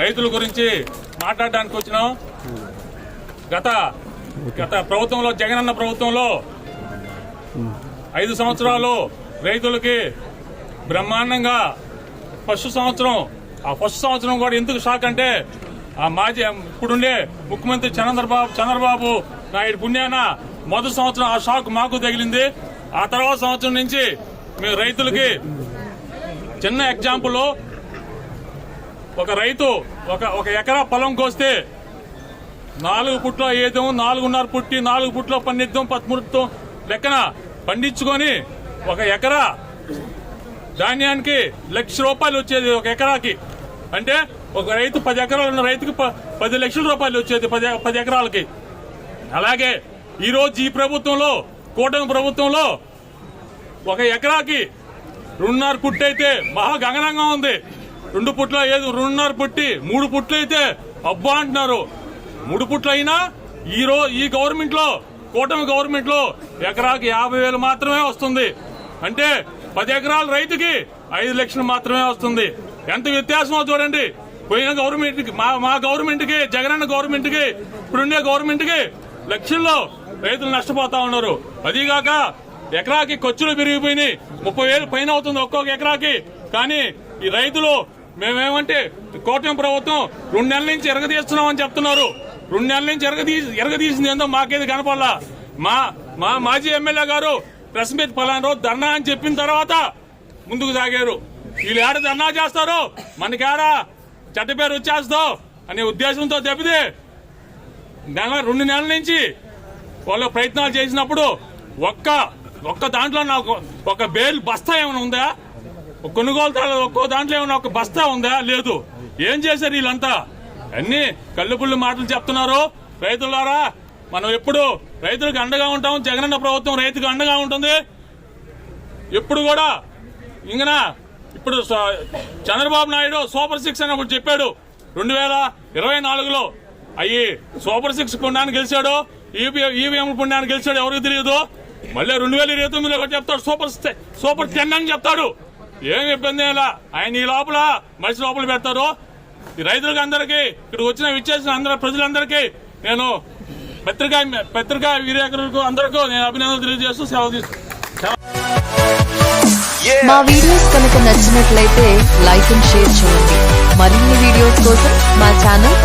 రైతుల గురించి మాట్లాడడానికి వచ్చినాం. గత గత ప్రభుత్వంలో జగనన్న ప్రభుత్వంలో ఐదు సంవత్సరాలు రైతులకి బ్రహ్మాండంగా ఫస్ట్ సంవత్సరం ఆ ఫస్ట్ సంవత్సరం కూడా ఎందుకు షాక్ అంటే ఆ మాజీ ఇప్పుడుండే ముఖ్యమంత్రి చంద్రబాబు చంద్రబాబు నాయుడు పుణ్యాన మొదటి సంవత్సరం ఆ షాక్ మాకు తగిలింది. ఆ తర్వాత సంవత్సరం నుంచి మేము రైతులకి చిన్న ఎగ్జాంపుల్ ఒక రైతు ఒక ఒక ఎకరా పొలం కోస్తే నాలుగు పుట్లో ఏదో నాలుగున్నర పుట్టి నాలుగు పుట్లో పండిద్దాం పదమూడుతో లెక్కన పండించుకొని ఒక ఎకరా ధాన్యానికి లక్ష రూపాయలు వచ్చేది ఒక ఎకరాకి. అంటే ఒక రైతు పది ఎకరాలు ఉన్న రైతుకి పది లక్షల రూపాయలు వచ్చేది పది పది ఎకరాలకి. అలాగే ఈరోజు ఈ ప్రభుత్వంలో కూటమి ప్రభుత్వంలో ఒక ఎకరాకి రెండున్నర పుట్టి అయితే మహా గగనంగా ఉంది. రెండు పుట్ల ఏది? రెండున్నర పుట్టి. మూడు పుట్లు అయితే అబ్బా అంటున్నారు. మూడు పుట్లయినా ఈ రో ఈ గవర్నమెంట్లో కూటమి గవర్నమెంట్లో ఎకరాకి యాభై వేలు మాత్రమే వస్తుంది. అంటే పది ఎకరాల రైతుకి ఐదు లక్షలు మాత్రమే వస్తుంది. ఎంత వ్యత్యాసమో చూడండి. పోయిన గవర్నమెంట్ మా మా గవర్నమెంట్కి జగనన్న గవర్నమెంట్కి ఇప్పుడుండే గవర్నమెంట్కి లక్షల్లో రైతులు నష్టపోతా ఉన్నారు. అదీగాక ఎకరాకి ఖర్చులు పెరిగిపోయినాయి. ముప్పై వేలు పైన అవుతుంది ఒక్కొక్క ఎకరాకి. కానీ ఈ రైతులు మేమేమంటే కోటం ప్రభుత్వం రెండు నెలల నుంచి ఎరగదీస్తున్నామని చెప్తున్నారు. రెండు నెలల నుంచి ఎరగదీ ఎరగదీసింది ఏందో మాకేది కనపడలా. మా మా మాజీ ఎమ్మెల్యే గారు ప్రెస్ మీట్ పలానా రోజు ధర్నా అని చెప్పిన తర్వాత ముందుకు సాగారు. వీళ్ళు ఏడ ధర్నా చేస్తారు? మనకేడ చెడ్డ పేరు వచ్చేస్తో అనే ఉద్దేశంతో తప్పితే నెల రెండు నెలల నుంచి వాళ్ళు ప్రయత్నాలు చేసినప్పుడు ఒక్క ఒక్క దాంట్లో నాకు ఒక బేల్ బస్తా ఏమైనా ఉందా? ఒక కొనుగోలు ధర ఒక్కో దాంట్లో ఏమైనా ఒక బస్తా ఉందా? లేదు. ఏం చేశారు వీళ్ళంతా? అన్ని కళ్ళుపుళ్ళు మాటలు చెప్తున్నారు. రైతులారా మనం ఎప్పుడు రైతులకు అండగా ఉంటాం. జగనన్న ప్రభుత్వం రైతుకు అండగా ఉంటుంది. ఎప్పుడు కూడా ఇంకనా ఇప్పుడు చంద్రబాబు నాయుడు సూపర్ సిక్స్ అని ఒకటి చెప్పాడు. రెండు వేల ఇరవై నాలుగులో అయ్యి సూపర్ సిక్స్ పుణ్యాన్ని గెలిచాడు. ఈవీఎం పుణ్యాన్ని గెలిచాడు ఎవరికి తెలియదు. మళ్ళీ రెండు వేల ఇరవై తొమ్మిదిలో ఒకటి చెప్తాడు. సూపర్ స్టే- సూపర్ టెన్ అని చెప్తాడు. ఏం ఇబ్బంది ఇలా ఆయన ఈ లోపల మనిషి లోపల పెడతారు. ఈ రైతులకు అందరికీ ఇక్కడ వచ్చిన విచ్చేసిన అందరి ప్రజలందరికీ నేను పత్రికా పత్రికా విలేకరులకు అందరికీ నేను అభినందనలు తెలియజేస్తూ సెలవు తీసుకుంటాను మా వీడియోస్ కనుక నచ్చినట్లయితే లైక్ అండ్ షేర్ చేయండి. మరిన్ని వీడియోస్ కోసం మా ఛానల్